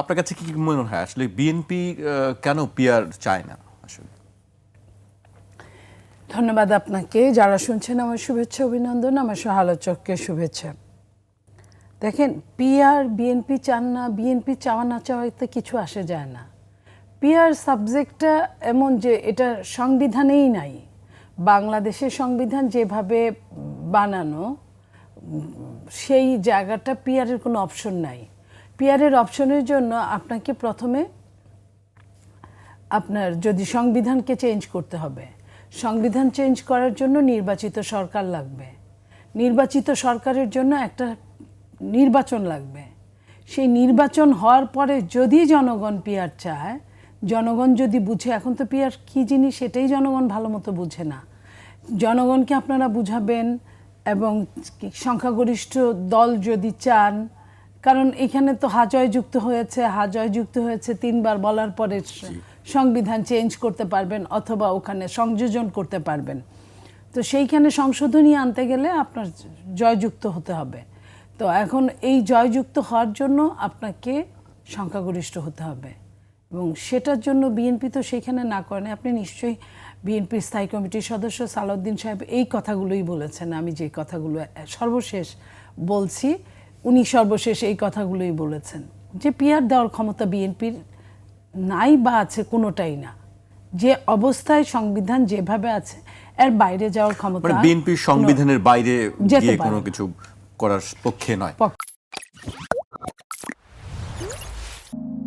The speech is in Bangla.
আপনার কাছে কি মনে হয়? আসলে বিএনপি কেন পিয়ার চায় না আসলে? ধন্যবাদ আপনাকে। যারা শুনছেন, আমার শুভেচ্ছা, অভিনন্দন, আমার সহ আলোচককে শুভেচ্ছা। দেখেন পিআর বিএনপি চান না বিএনপি চাওয়া না চাওয়াতে কিছু আসে যায় না। পিআর সাবজেক্টটা এমন যে এটা সংবিধানেই নাই। বাংলাদেশের সংবিধান যেভাবে বানানো, সেই জায়গাটা পিআরের কোনো অপশন নাই। পিআরের অপশনের জন্য আপনাকে প্রথমে আপনার যদি সংবিধানকে চেঞ্জ করতে হবে, সংবিধান চেঞ্জ করার জন্য নির্বাচিত সরকার লাগবে। নির্বাচিত সরকারের জন্য একটা নির্বাচন লাগবে। সেই নির্বাচন হওয়ার পরে যদি জনগণ পিয়ার চায়, জনগণ যদি বুঝে, এখন তো পিয়ার কী জিনিস সেটাই জনগণ ভালো মতো বুঝে না। জনগণকে আপনারা বুঝাবেন এবং সংখ্যাগরিষ্ঠ দল যদি চান কারণ এখানে তো হাজয় যুক্ত হয়েছে হাজয় যুক্ত হয়েছে তিনবার বলার পরে সংবিধান চেঞ্জ করতে পারবেন অথবা ওখানে সংযোজন করতে পারবেন। তো সেইখানে সংশোধনী আনতে গেলে আপনার জয়যুক্ত হতে হবে। তো এখন এই জয়যুক্ত হওয়ার জন্য আপনাকে সংখ্যাগরিষ্ঠ হতে হবে এবং সেটার জন্য বিএনপি তো সেখানে না করেন আপনি নিশ্চয়ই বিএনপির স্থায়ী কমিটির সদস্য সালাউদ্দিন সাহেব এই কথাগুলোই বলেছেন। আমি যে কথাগুলো সর্বশেষ বলছি উনি সর্বশেষ এই কথাগুলোই বলেছেন যে পিয়ার দেওয়ার ক্ষমতা বিএনপির নাই বা আছে কোনোটাই না। যে অবস্থায় সংবিধান যেভাবে আছে এর বাইরে যাওয়ার ক্ষমতা বিএনপির বিএনপি সংবিধানের বাইরে গিয়ে কোনো কিছু করার পক্ষে নয়।